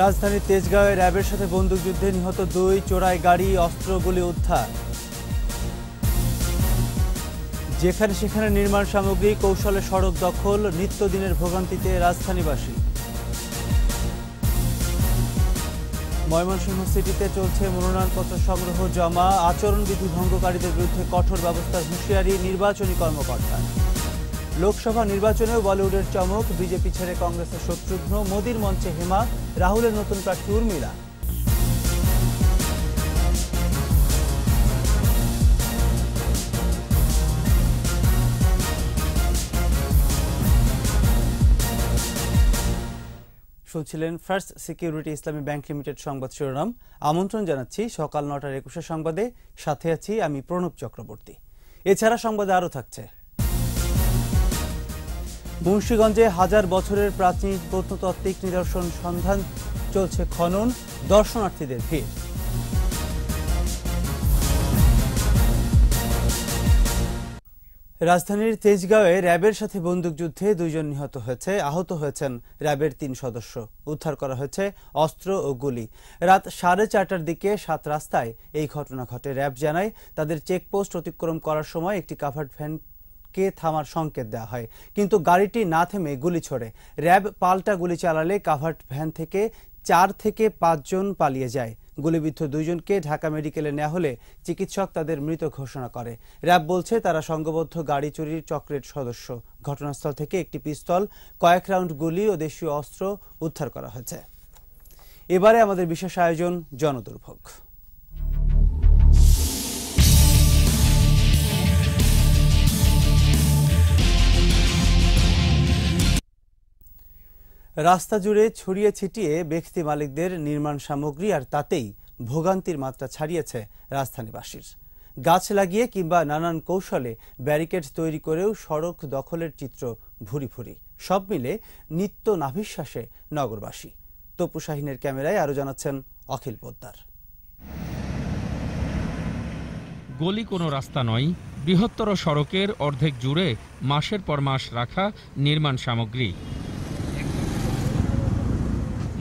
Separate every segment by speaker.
Speaker 1: রাজধানীর তেজগাঁওয়ে র্যাবের সাথে বন্দুকযুদ্ধে নিহত দুই চোরাই গাড়ি, অস্ত্রগুলি উদ্ধার। যেখানে সেখানে নির্মাণ সামগ্রী, কৌশলে সড়ক দখল, নিত্যদিনের ভোগান্তিতে রাজধানীবাসী। ময়মনসিংহ সিটিতে চলছে মনোনয়নপত্র সংগ্রহ জমা। আচরণবিধি ভঙ্গকারীদের বিরুদ্ধে কঠোর ব্যবস্থার হুঁশিয়ারি নির্বাচনী কর্মকর্তার। লোকসভা নির্বাচনেও বলিউডের চমক, বিজেপি ছেড়ে কংগ্রেসের শত্রুঘ্ন, মোদীর মঞ্চে হেমা, রাহুলের নতুন প্রার্থী উর্মিলা। শুনছিলেন first security Islami bank limited সংবাদ শিরোনাম। আমন্ত্রণ জানাচ্ছি সকাল নটার একুশে সংবাদে। সাথে আছি আমি প্রণব চক্রবর্তী। এছাড়া সংবাদে আরও থাকছে। মুন্সীগঞ্জে হাজার বছরের প্রাচীন প্রত্নতাত্ত্বিক নিদর্শন সন্ধান চলছে খনন, দর্শনার্থীদের ভিড়। রাজধানীর তেজগাঁওয়ে র্যাবের সাথে বন্দুকযুদ্ধে দুইজন নিহত হয়েছে, আহত হয়েছেন র্যাবের তিন সদস্য। উদ্ধার করা হয়েছে অস্ত্র ও গুলি। রাত সাড়ে চারটার দিকে সাত রাস্তায় এই ঘটনা ঘটে। র্যাব জানায়, তাদের চেকপোস্ট অতিক্রম করার সময় একটি কাভার্ড ভ্যান কে থামার সংকেত দেওয়া হয়। কিন্তু গাড়িটি না থেমে গুলি ছোড়ে। র্যাব পাল্টা গুলি চালালে কাভার্ড ভ্যান থেকে চার থেকে পাঁচজন পালিয়ে যায়। গুলিবিদ্ধ দুইজনকে ঢাকা মেডিকেলে নেওয়া হলে চিকিৎসক তাদের মৃত ঘোষণা করে। র্যাব বলছে, তারা সংঘবদ্ধ গাড়ি চুরির চক্রের সদস্য। ঘটনাস্থল থেকে একটি পিস্তল, কয়েক রাউন্ড গুলি ও দেশীয় অস্ত্র উদ্ধার করা হয়েছে। এবারে আমাদের বিশেষ আয়োজন জনদুর্ভোগ। রাস্তা জুড়ে ছড়িয়ে ছিটিয়ে ব্যক্তি মালিকদের নির্মাণ সামগ্রী আর তাতেই ভোগান্তির মাত্রা ছাড়িয়েছে রাজধানীবাসীর। গাছ লাগিয়ে কিংবা নানান কৌশলে ব্যারিকেড তৈরি করেও সড়ক দখলের চিত্র ভুরি ভুরি। সব মিলে নিত্য নাভিশ্বাসে নগরবাসী। তপু শাহিনের ক্যামেরায় আরও জানাচ্ছেন অখিল পোদ্দার।
Speaker 2: গলি কোনো রাস্তা নয়, বৃহত্তর সড়কের অর্ধেক জুড়ে মাসের পর মাস রাখা নির্মাণ সামগ্রী।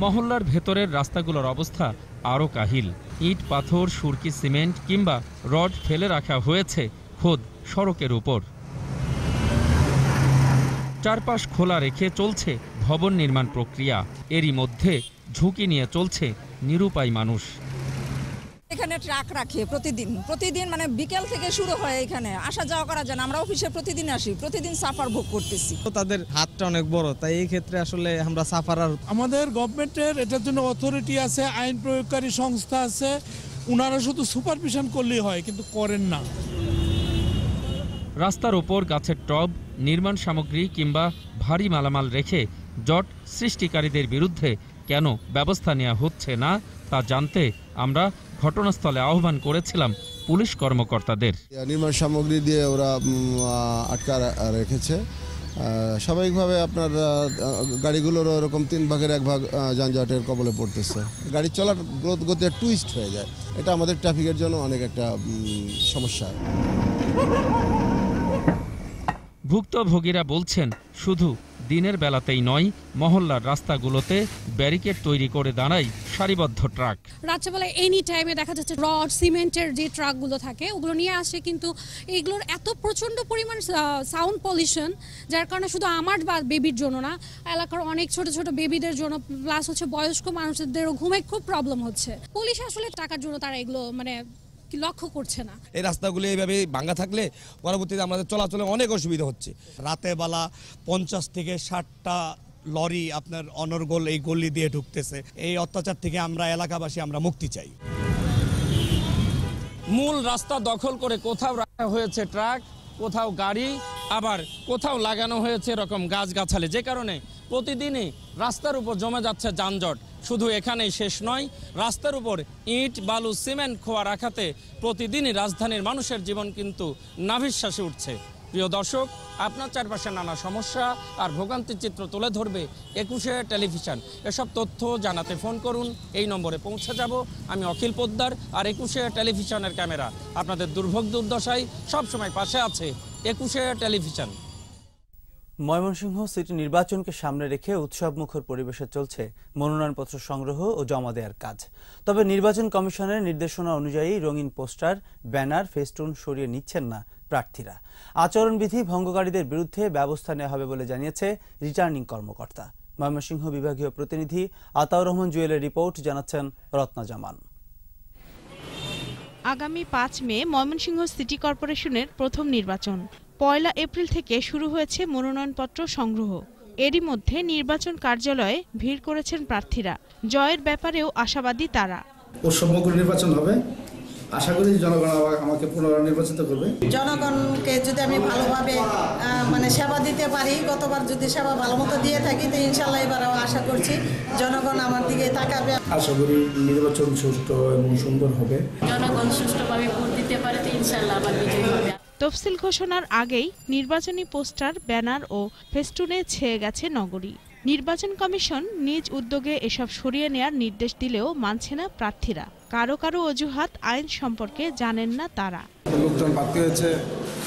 Speaker 2: মহল্লার ভেতরের রাস্তাগুলোর অবস্থা আরও কাহিল। ইট, পাথর, সুরকি, সিমেন্ট কিংবা রড ফেলে রাখা হয়েছে খোদ সড়কের উপর। চারপাশ খোলা রেখে চলছে ভবন নির্মাণ প্রক্রিয়া। এরই মধ্যে ঝুঁকি নিয়ে চলছে নিরুপায় মানুষ।
Speaker 3: এখানে ট্রাক রাখে প্রতিদিন। প্রতিদিন মানে বিকেল থেকে শুরু হয় এখানে। আসা যাওয়া করা যায় না। আমরা অফিসে প্রতিদিন আসি। প্রতিদিন সাফার ভোগ করতেছি।
Speaker 4: তো তাদের হাতটা অনেক বড় তাই এই ক্ষেত্রে আসলে আমরা সাফারার
Speaker 5: আমাদের গভর্নমেন্টের এটার জন্য অথরিটি আছে আইন প্রয়োগকারী সংস্থা আছে। ওনারা শুধু সুপারভিশন করলেই হয় কিন্তু করেন না।
Speaker 2: রাস্তার ওপর গাছের টব নির্মাণ সামগ্রী কিংবা ভারী মালামাল রেখে জট সৃষ্টিকারীদের বিরুদ্ধে কেন ব্যবস্থা নেওয়া হচ্ছে না তা জানতে আমরা ঘটনাস্থলে আহ্বান করেছিলাম পুলিশ কর্মকর্তাদের।
Speaker 6: নির্মাণ সামগ্রী দিয়ে ওরা আটকা রেখেছে। স্বাভাবিকভাবে আপনার আহ, গাড়িগুলোরও এরকম তিন ভাগের এক ভাগ যানজটের কবলে পড়তেছে। গাড়ি চলার গ্রোথ গতি টুইস্ট হয়ে যায়। এটা আমাদের ট্রাফিকের জন্য অনেক একটা সমস্যা।
Speaker 2: ভুক্তভোগীরা বলছেন শুধু দিনের বেলাতেই নয়, মহল্লার রাস্তাগুলোতে ব্যারিকেড তৈরি করে দাঁড়ায় সারিবদ্ধ ট্রাক।
Speaker 7: রাত্রেবেলায় এনি টাইমে দেখা যাচ্ছে রড, সিমেন্টের যে ট্রাকগুলো থাকে, ওগুলো নিয়ে আসে, কিন্তু এগুলোর এত প্রচণ্ড পরিমাণ সাউন্ড পলিউশন যার কারণে শুধু আমার বা বেবির জন্য না, এলাকার অনেক ছোট ছোট বেবিদের জন্য প্লাস হচ্ছে বয়স্ক মানুষদেরও ঘুমে খুব প্রবলেম হচ্ছে। পুলিশ আসলে টাকার জন্য তারা এগুলো মানে লক্ষ্য করছে না?
Speaker 8: এই রাস্তাগুলি এইভাবে ভাঙ্গা থাকলে পরবর্তীতে আমাদের চলাচলে অনেক অসুবিধা হচ্ছে। রাতে বেলা পঞ্চাশ থেকে ষাটটা লরি আপনার অনর্গল এই গলি দিয়ে ঢুকতেছে। এই অত্যাচার থেকে আমরা এলাকাবাসী আমরা মুক্তি চাই।
Speaker 2: মূল রাস্তা দখল করে কোথাও রাখা হয়েছে ট্রাক কোথাও গাড়ি আবার কোথাও লাগানো হয়েছে এরকম গাছগাছালি। যে কারণে প্রতিদিনই রাস্তার উপর জমে যাচ্ছে যানজট। শুধু এখানেই শেষ নয়, রাস্তার উপর ইট, বালু, সিমেন্ট খোয়া রাখাতে প্রতিদিনই রাজধানীর মানুষের জীবন কিন্তু নাভিশ্বাসে উঠছে। প্রিয় দর্শক, আপনার চারপাশে নানা সমস্যা আর ভোগান্তির চিত্র তুলে ধরবে একুশে টেলিভিশন। এসব তথ্য জানাতে ফোন করুন, এই নম্বরে পৌঁছে যাব আমি অখিল পোদ্দার আর একুশে টেলিভিশনের ক্যামেরা। আপনাদের দুর্ভোগ দুর্দশায় সবসময় পাশে আছে একুশে টেলিভিশন।
Speaker 1: ময়মনসিংহ সিটি নির্বাচনকে সামনে রেখে উৎসবমুখর পরিবেশে চলছে মনোনয়নপত্র সংগ্রহ ও জমা দেওয়ার কাজ। তবে নির্বাচন কমিশনের নির্দেশনা অনুযায়ী রঙিন পোস্টার, ব্যানার, ফেস্টুন সরিয়ে নিচ্ছেন না প্রার্থীরা। আচরণবিধি ভঙ্গকারীদের বিরুদ্ধে ব্যবস্থা নেওয়া হবে বলে জানিয়েছে রিটার্নিং কর্মকর্তা। ময়মনসিংহ বিভাগীয় প্রতিনিধি আতাউর রহমান জুয়েলের রিপোর্ট, জানাচ্ছেন রত্না জামান।
Speaker 9: আগামী পাঁচ মে ময়মনসিংহ সিটি কর্পোরেশনের প্রথম নির্বাচন। পয়লা এপ্রিল থেকে শুরু হয়েছে মনোনয়নপত্র সংগ্রহ। এরই মধ্যে নির্বাচন কার্যালয়ে ভিড় করেছেন প্রার্থীরা। জয়ের ব্যাপারেও আশাবাদী তারা।
Speaker 10: নির্বাচন হবে। আশা করি জনগণ আমাকে পুনরায় নির্বাচিত করবে।
Speaker 11: জনগণকে যদি আমি ভালোভাবে মানে সেবা দিতে পারি গতবার যদি সেবা ভালো মতো দিয়ে থাকি তো ইনশাল্লাহ এবারও আশা করছি জনগণ আমার দিকে তাকাবে।
Speaker 10: আশা করি নির্বাচন সুষ্ঠু এবং সুন্দর হবে।
Speaker 12: জনগণ সুষ্ঠুভাবে ভোট দিতে পারে তো ইনশাল্লাহ আবার বিজয়ী হবে।
Speaker 9: তফসিল ঘোষণার আগেই নির্বাচনী পোস্টার, ব্যানার ও ফেস্টুনে ছেয়ে গেছে নগরী। নির্বাচন কমিশন নিজ উদ্যোগে এসব সরিয়ে নেয়ার নির্দেশ দিলেও মানছে না প্রার্থীরা। কারও কারও অজুহাত আইন সম্পর্কে জানেন না তারা।
Speaker 13: লোকজন প্রার্থী হয়েছে,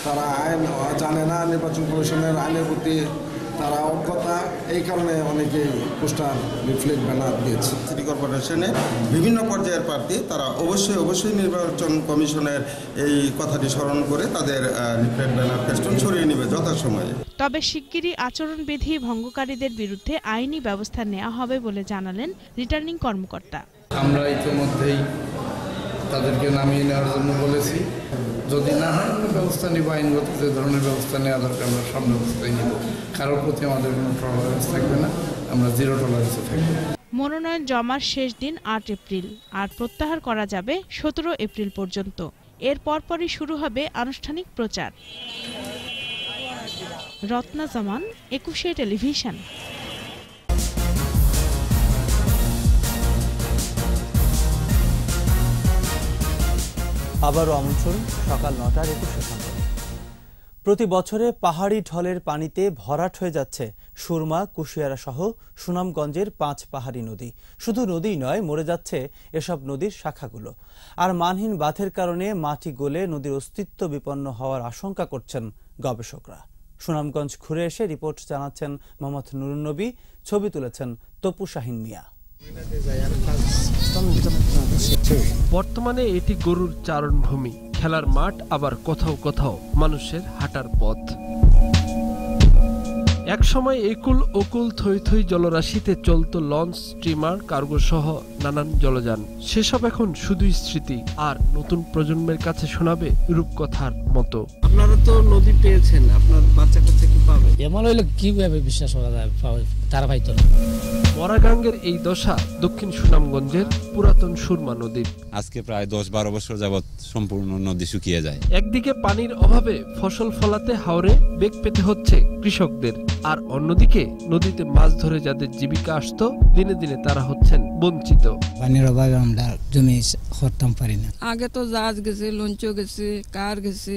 Speaker 13: তারা আইন জানে না নির্বাচন কমিশনের আইনের প্রতি তারা অজ্ঞতা এই কারণে অনেকে পোস্টার লিফলেট ব্যানার দিয়েছে।
Speaker 14: সিটি কর্পোরেশনে বিভিন্ন পর্যায়ের প্রার্থী তারা অবশ্যই অবশ্যই নির্বাচন কমিশনের এই কথাটি স্মরণ করে তাদের লিফলেট ব্যানার ফেস্টুন সরিয়ে নেবে যথাসময়ে।
Speaker 9: তবে শিগগিরই আচরণবিধি ভঙ্গকারীদের বিরুদ্ধে আইনি ব্যবস্থা নেওয়া হবে বলে জানালেন রিটার্নিং কর্মকর্তা।
Speaker 15: আমরা ইতিমধ্যেই তাদেরকে নামিয়ে নেওয়ার জন্য বলেছি। যদি না হয় আমরা ব্যবস্থা নিব, আইনগত যে ধরনের ব্যবস্থা নেওয়া দরকার, আমরা সব ব্যবস্থাই নিব। কারোর প্রতি আমাদের কোনো টলারেন্স থাকবে না, আমরা জিরো টলারেন্সে থাকব।
Speaker 9: মনোনয়ন জমার শেষ দিন আট এপ্রিল, আর প্রত্যাহার করা যাবে সতেরো এপ্রিল পর্যন্ত। এর পরপরই শুরু হবে আনুষ্ঠানিক প্রচার। রত্না জামান, একুশে টেলিভিশন।
Speaker 1: আবারও আমন্ত্রণ, সকাল নটার একুশে প্রতি বছরে পাহাড়ি ঢলের পানিতে ভরাট হয়ে যাচ্ছে সুরমা, কুশিয়ারা সহ সুনামগঞ্জের পাঁচ পাহাড়ি নদী। শুধু নদী নয়, মরে যাচ্ছে এসব নদীর শাখাগুলো। আর মানহীন বাঁধের কারণে মাটি গলে নদীর অস্তিত্ব বিপন্ন হওয়ার আশঙ্কা করছেন গবেষকরা। সুনামগঞ্জ ঘুরে এসে রিপোর্ট জানাচ্ছেন মোহাম্মদ নুরুন্নবী, ছবি তুলেছেন তপু শাহিন মিয়া।
Speaker 16: বর্তমানে এটি গরুর চারণভূমি। খেলার মাঠ আবার কোথাও কোথাও মানুষের হাঁটার পথ। একসময় একুল ওকুল থই থই জলরাশিতে চলত লঞ্চ, স্টিমার, কার্গো সহ নানান জলযান। সেসব এখন শুধুই স্মৃতি আর নতুন প্রজন্মের কাছে শোনাবে রূপকথার মতো।
Speaker 4: আপনারা তো নদী পেয়েছেন আপনার বাচ্চা কাচ্চা কি পাবে?
Speaker 17: এমন হইলে কীভাবে বিশ্বাস করা যায় তারা পাইতো না
Speaker 16: বরাগাঙ্গের এই দশা দক্ষিণ সুনামগঞ্জের পুরাতন সুরমা নদীর
Speaker 18: আজকে প্রায় দশ বারো বছর যাবৎ সম্পূর্ণ নদী শুকিয়ে যায়।
Speaker 16: একদিকে পানির অভাবে ফসল ফলাতে হাওরে বেগ পেতে হচ্ছে কৃষকদের আর অন্যদিকে নদীতে মাছ ধরে যাদের জীবিকা আসতো দিনে দিনে তারা হচ্ছেন বঞ্চিত।
Speaker 17: পানির অভাবে আমরা জমি করতাম পারি না।
Speaker 3: আগে তো জাহাজ গেছে লঞ্চ গেছে কার গেছে?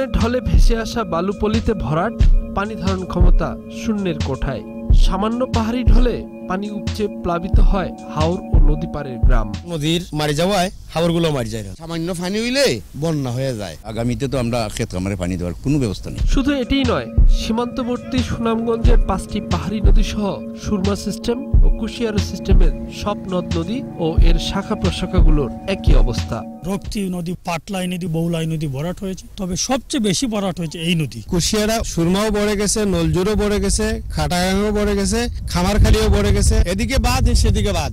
Speaker 16: উজানের ঢলে ভেসে আসা বালুপলিতে ভরাট, পানি ধারণ ক্ষমতা শূন্যের কোঠায়। সামান্য পাহাড়ি ঢলে পানি উপচে প্লাবিত হয় হাওর নদী পাড়ের গ্রাম।
Speaker 19: নদীর মারি যাওয়ায় হাওরগুলো মারি যায় সামান্য পানি হইলে বন্যা হয়ে যায়। আগামীতে তো আমরা ক্ষেত কামারে পানি দেওয়ার কোনো ব্যবস্থা নেই।
Speaker 16: শুধু এটিই নয় সীমান্তবর্তী সুনামগঞ্জের পাঁচটি পাহাড়ি নদী সহ সুরমা সিস্টেম ও কুশিয়ারা সিস্টেমের সব নদ নদী ও এর শাখা প্রশাখাগুলোর একই অবস্থা।
Speaker 5: রক্তি নদী পাটলাই নদী বৌলাই নদী ভরাট হয়েছে। তবে সবচেয়ে বেশি ভরাট হয়েছে এই নদী।
Speaker 13: কুশিয়ারা সুরমাও বড়ে গেছে নলজুরও বড়ে গেছে খাটাগাঙ্গও বড়ে গেছে খামারখালিও বড়ে গেছে। এদিকে বাদ সেদিকে বাদ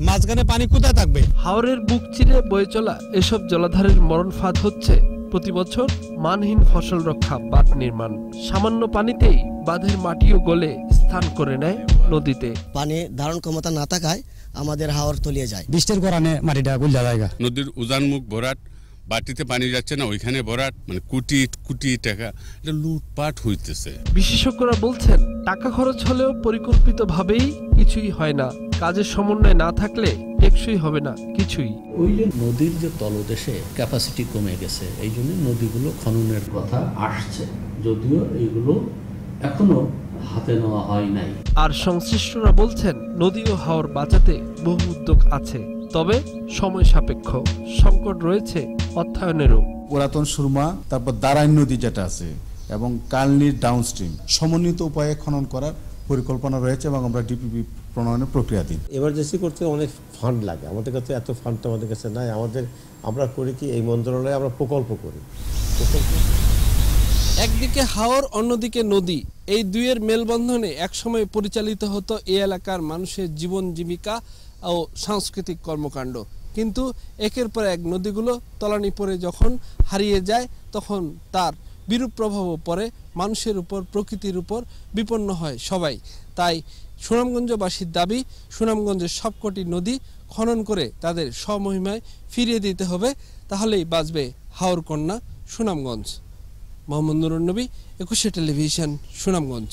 Speaker 13: মাঝখানে পানি কোথায় থাকবে?
Speaker 16: হাওরের বুক চিরে বয়ে চলা এসব জলাধারের মরণ ফাঁদ হচ্ছে প্রতি বছর মানহীন ফসল রক্ষা বাঁধ নির্মাণ। সামান্য পানিতেই বাঁধের মাটিও গলে স্থান করে নেয় নদীতে।
Speaker 11: পানি ধারণ ক্ষমতা না থাকায় আমাদের হাওর তলিয়ে যায়।
Speaker 17: বৃষ্টির কারণে মাটিটা গুলজা জায়গা।
Speaker 18: নদীর উজান মুখ ভরাট বাটিতে পানি যাচ্ছে না ওইখানে ভরাট মানে কোটি কোটি টাকা। এটা লুটপাট হইতেছে।
Speaker 16: বিশেষজ্ঞরা বলছেন টাকা খরচ হলেও পরিকল্পিতভাবেই কিছুই হয় না। কাজের সমন্বয় না থাকলে টেকসই হবে না কিছুই।
Speaker 17: ওই যে নদীর যে তলদেশে ক্যাপাসিটি কমে গেছে এই জন্য নদীগুলো খননের কথা আসছে। যদিও এইগুলো এখনও হাতে নেওয়া হয় নাই।
Speaker 16: আর সংশ্লিষ্টরা বলছেন নদী ও হাওর বাঁচাতে বহু উদ্যোগ আছে। তবে সময় সাপেক্ষ। সংকট রয়েছে অর্থায়নেরও।
Speaker 20: পুরাতন সুরমা তারপর দারাইন নদী যেটা আছে এবং কালনির ডাউনস্ট্রিম সমন্বিত উপায়ে খনন করার পরিকল্পনা রয়েছে এবং আমরা ডিপিপি প্রণয়নের প্রক্রিয়াধীন
Speaker 21: এমার্জেন্সি করতে অনেক ফান্ড লাগে। আমাদের কাছে এত ফান্ড তো আমাদের কাছে নাই। আমাদের আমরা করি কি এই মন্ত্রণালয়ে আমরা প্রকল্প করি। প্রকল্প
Speaker 16: একদিকে হাওর অন্যদিকে নদী। এই দুইয়ের মেলবন্ধনে একসময় পরিচালিত হতো এই এলাকার মানুষের জীবন জীবিকা ও সাংস্কৃতিক কর্মকাণ্ড। কিন্তু একের পর এক নদীগুলো তলানি পড়ে যখন হারিয়ে যায়, তখন তার বিরূপ প্রভাবও পড়ে, মানুষের উপর, প্রকৃতির উপর বিপন্ন হয় সবাই। তাই সুনামগঞ্জবাসীর দাবি, সুনামগঞ্জের সবকটি নদী খনন করে তাদের স্বমহিমায় ফিরিয়ে দিতে হবে, তাহলেই বাঁচবে হাওর কন্যা সুনামগঞ্জ। মোহাম্মদ নুরুন নবী একুশে টেলিভিশন, সুনামগঞ্জ।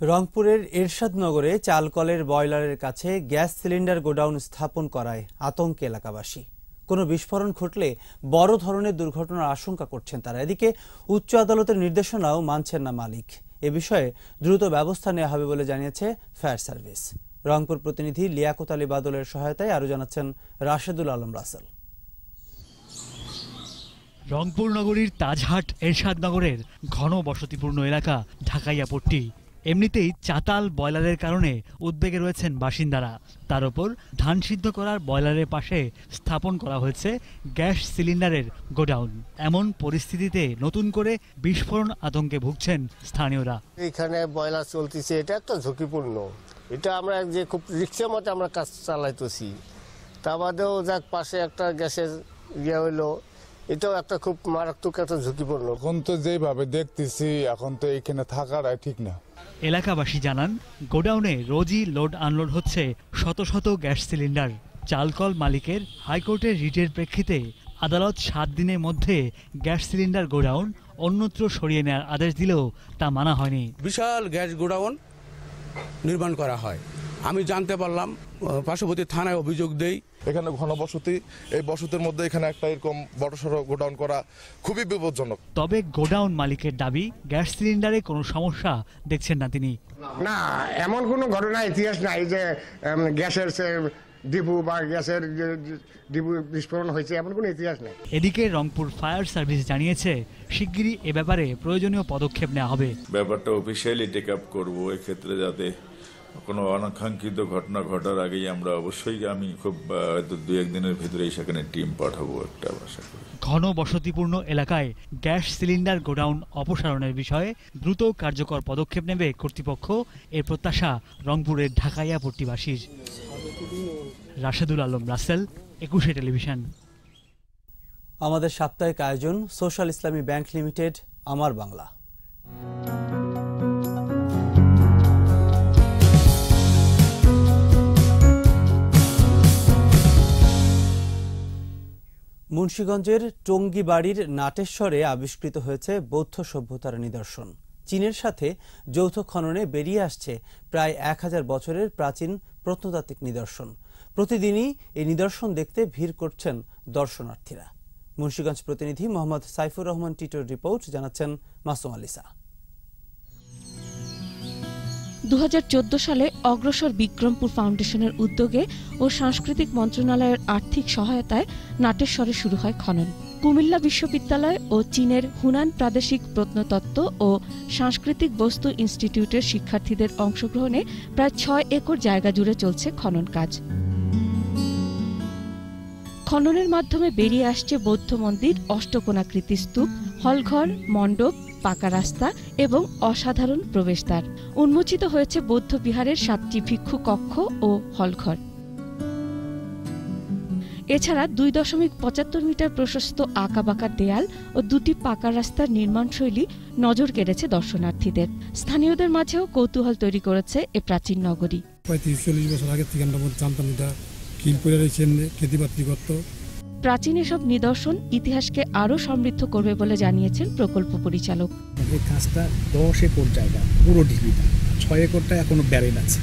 Speaker 1: রংপুরের এরশাদনগরে চালকলের বয়লারের কাছে গ্যাস সিলিন্ডার গোডাউন স্থাপন করায় আতঙ্কে এলাকাবাসী। কোনো বিস্ফোরণ ঘটলে বড় ধরনের দুর্ঘটনার আশঙ্কা করছেন তারা। এদিকে উচ্চ আদালতের নির্দেশনাও মানছেন না মালিক। এ বিষয়ে দ্রুত ব্যবস্থা নেওয়া হবে বলে জানিয়েছে ফায়ার সার্ভিস। রংপুর প্রতিনিধি লিয়াকত আলী বাদলের সহায়তায় আরও জানাচ্ছেন রাশেদুল আলম রাসেল।
Speaker 22: রংপুর নগরীর তাজহাট এরশাদনগরের ঘন বসতিপূর্ণ এলাকা ঢাকাইয়াপট্টি। এমনিতেই চাতাল বয়লারের কারণে উদ্বেগে রয়েছেন বাসিন্দারা। তার ওপর ধান সিদ্ধ করার বয়লারের পাশে স্থাপন করা হয়েছে গ্যাস সিলিন্ডারের গোডাউন। এমন পরিস্থিতিতে নতুন করে বিস্ফোরণ আতঙ্কে ভুগছেন স্থানীয়রা।
Speaker 23: এখানে বয়লার চলতেছে, এটা একটা ঝুঁকিপূর্ণ। এটা আমরা যে খুব রিক্সার মতো আমরা কাজ চালাইতেছি। তা বাদেও যাক, পাশে একটা গ্যাসের ইয়ে হইল এটাও একটা খুব মারাত্মক একটা ঝুঁকিপূর্ণ।
Speaker 24: এখন তো যেভাবে দেখতেছি এখন তো এখানে থাকাটাই ঠিক না।
Speaker 22: এলাকাবাসী জানান গোডাউনে রোজই লোড আনলোড হচ্ছে শত শত গ্যাস সিলিন্ডার। চালকল মালিকের হাইকোর্টের রিটের প্রেক্ষিতে আদালত সাত দিনের মধ্যে গ্যাস সিলিন্ডার গোডাউন অন্যত্র সরিয়ে নেওয়ার আদেশ দিলেও তা মানা হয়নি।
Speaker 25: বিশাল গ্যাস গোডাউন নির্মাণ করা হয়। আমি জানতে পারলাম পার্শ্ববর্তী থানায় অভিযোগ দেই।
Speaker 26: এখানে ঘনবসতি এই বসতির মধ্যে এখানে একটা এরকম বড়সড় গোডাউন করা খুবই বিপজ্জনক।
Speaker 22: তবে গোডাউন মালিকের দাবি গ্যাস সিলিন্ডারে কোনো সমস্যা দেখছেন না তিনি।
Speaker 23: না এমন কোনো ঘটনা ইতিহাস নাই যে গ্যাসের সে ডিবু বা গ্যাসের যে বিস্ফোরণ হয়েছে এমন কোনো ইতিহাস নেই।
Speaker 22: এদিকে রংপুর ফায়ার সার্ভিস জানিয়েছে শিগগিরই এ ব্যাপারে প্রয়োজনীয় পদক্ষেপ নেওয়া হবে।
Speaker 27: ব্যাপারটা অফিসিয়ালি টেক আপ করব এক্ষেত্রে যাতে কোনো অনাকাঙ্ক্ষিত ঘটনা ঘটার আগেই আমরা অবশ্যই আমি খুব হয়তো দু একদিনের ভিতরেই সেখানে টিম পাঠাবো একটা আশা করি।
Speaker 22: ঘন বসতিপূর্ণ এলাকায় গ্যাস সিলিন্ডার গোডাউন অপসারণের বিষয়ে দ্রুত কার্যকর পদক্ষেপ নেবে কর্তৃপক্ষ। এর প্রত্যাশা রংপুরের ঢাকাইয়া পট্টিবাসীর। রাশেদুল আলম রাসেল একুশে টেলিভিশন।
Speaker 1: আমাদের সাপ্তাহিক আয়োজন সোশ্যাল ইসলামী ব্যাংক লিমিটেড আমার বাংলা। মুন্সীগঞ্জের টঙ্গিবাড়ির নাটেশ্বরে আবিষ্কৃত হয়েছে বৌদ্ধ সভ্যতার নিদর্শন। চীনের সাথে যৌথ খননে বেরিয়ে আসছে প্রায় এক হাজার বছরের প্রাচীন প্রত্নতাত্ত্বিক নিদর্শন। প্রতিদিনই এই নিদর্শন দেখতে ভিড় করছেন দর্শনার্থীরা। মুন্সীগঞ্জ প্রতিনিধি মোহাম্মদ সাইফুর রহমান টিটোর রিপোর্ট, জানাচ্ছেন মাসুম আলিসা
Speaker 28: দু হাজার চোদ্দ সালে অগ্রসর বিক্রমপুর ফাউন্ডেশনের উদ্যোগে ও সাংস্কৃতিক মন্ত্রণালয়ের আর্থিক সহায়তায় নাটেশ্বরে শুরু হয় খনন। কুমিল্লা বিশ্ববিদ্যালয় ও চীনের হুনান প্রাদেশিক প্রত্নতত্ত্ব ও সাংস্কৃতিক বস্তু ইনস্টিটিউটের শিক্ষার্থীদের অংশগ্রহণে প্রায় ছয় একর জায়গা জুড়ে চলছে খনন কাজ। খননের মাধ্যমে বেরিয়ে আসছে বৌদ্ধ মন্দির, অষ্টকোণাকৃতি স্তূপ, হলঘর, মণ্ডপ পাকা রাস্তা এবং অসাধারণ প্রবেশদ্বার। উন্মোচিত হয়েছে বৌদ্ধ বিহারের সাতটি ভিক্ষু কক্ষ ও হলঘর। এছাড়া দুই দশমিক পঁচাত্তর মিটার প্রশস্ত আঁকাবাঁকা দেয়াল ও দুটি পাকা রাস্তার নির্মাণশৈলী নজর কেড়েছে দর্শনার্থীদের। স্থানীয়দের মাঝেও কৌতূহল তৈরি করেছে এ প্রাচীন নগরী।
Speaker 29: পঁয়ত্রিশ, চল্লিশ বছর আগের থেকে আমরা জানতাম এটা কিল করে রয়েছেন খেতিবাতি করতো।
Speaker 28: প্রাচীন এসব নিদর্শন ইতিহাসকে আরও সমৃদ্ধ করবে বলে জানিয়েছেন প্রকল্প পরিচালক।
Speaker 30: কাজটা দশ একর জায়গা পুরো ঢিবিটা ছয় একরটা এখনও ব্যারেন আছে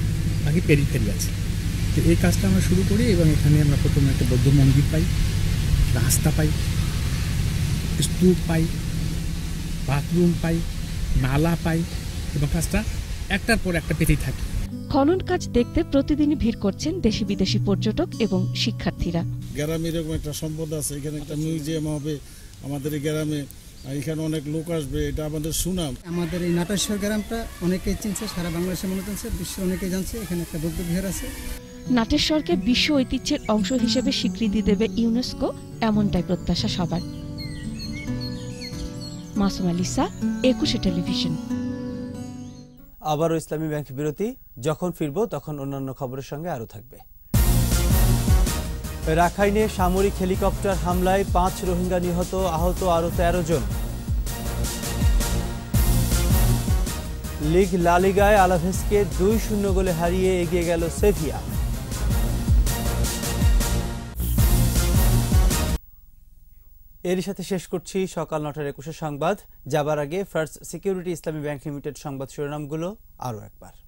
Speaker 30: বাকি পেরিফেরি আছে। তো এই কাজটা আমরা শুরু করি এবং এখানে আমরা প্রথমে একটা বৌদ্ধ মন্দির পাই রাস্তা পাই স্তূপ পাই বাথরুম পাই নালা পাই এবং কাজটা একটার পর একটা পেতেই থাকি।
Speaker 28: খনন কাজ দেখতে প্রতিদিনই ভিড় করছেন দেশি বিদেশি পর্যটক এবং শিক্ষার্থীরা।
Speaker 31: গ্রামে এরকম একটা সম্পদ আছে এখানে একটা মিউজিয়াম হবে আমাদের এই গ্রামে
Speaker 32: এখানে অনেক লোক আসবে এটা আমাদের সুনাম।
Speaker 33: আমাদের এই নাটেশ্বর গ্রামটা অনেকেই চিনছে সারা বাংলাদেশে মনে জানছে বিশ্বে অনেকেই জানছে এখানে একটা বৌদ্ধ বিহার আছে।
Speaker 28: নাটেশ্বরকে বিশ্ব ঐতিহ্যের অংশ হিসেবে স্বীকৃতি দেবে ইউনেস্কো এমনটাই প্রত্যাশা সবার। মাসুম আলিসা একুশে টেলিভিশন।
Speaker 1: আবারও ইসলামী ব্যাংক বিরতি যখন ফিরবো তখন অন্যান্য খবরের সঙ্গে আরও থাকবে। রাখাইনে সামরিক হেলিকপ্টার হামলায় পাঁচ রোহিঙ্গা নিহত, আহত আরও তেরো জন। লিগ লালিগায় আলাভেসকে দুই শূন্য গোলে হারিয়ে এগিয়ে গেল সেভিয়া। এরই সাথে শেষ করছি সকাল নটার একুশে সংবাদ। যাবার আগে first security Islami bank limited সংবাদ শিরোনামগুলো আরও একবার।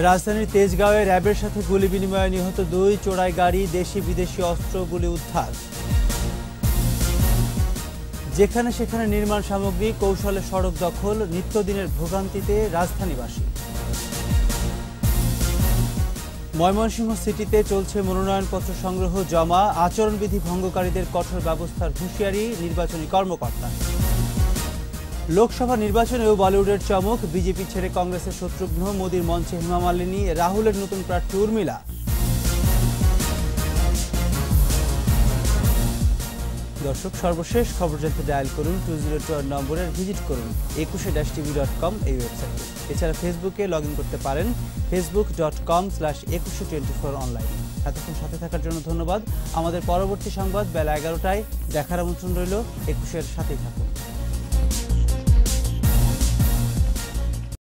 Speaker 1: রাজধানীর তেজগাঁওয়ে র্যাবের সাথে গুলি বিনিময়ে নিহত দুই চোরাই গাড়ি দেশি বিদেশি অস্ত্রগুলি উদ্ধার। যেখানে সেখানে নির্মাণ সামগ্রী, কৌশলে সড়ক দখল, নিত্যদিনের ভোগান্তিতে রাজধানীবাসী। ময়মনসিংহ সিটিতে চলছে মনোনয়নপত্র সংগ্রহ জমা, আচরণবিধি ভঙ্গকারীদের কঠোর ব্যবস্থার হুঁশিয়ারি নির্বাচনী কর্মকর্তা। লোকসভা নির্বাচনেও বলিউডের চমক, বিজেপি ছেড়ে কংগ্রেসের শত্রুঘ্ন, মোদীর মঞ্চে হেমা মালিনী, রাহুলের নতুন প্রার্থী উর্মিলা। দর্শক, সর্বশেষ খবর জানতে ডায়াল করুন টু জিরো টু নম্বরের ভিজিট করুন Ekushey dash TV dot com এই ওয়েবসাইটে এছাড়া ফেসবুকে লগ ইন করতে পারেন Facebook dot com slash Ekushey twenty four online এতক্ষণ সাথে থাকার জন্য ধন্যবাদ। আমাদের পরবর্তী সংবাদ বেলা এগারোটায়। দেখার আমন্ত্রণ রইল একুশের সাথেই থাকুন।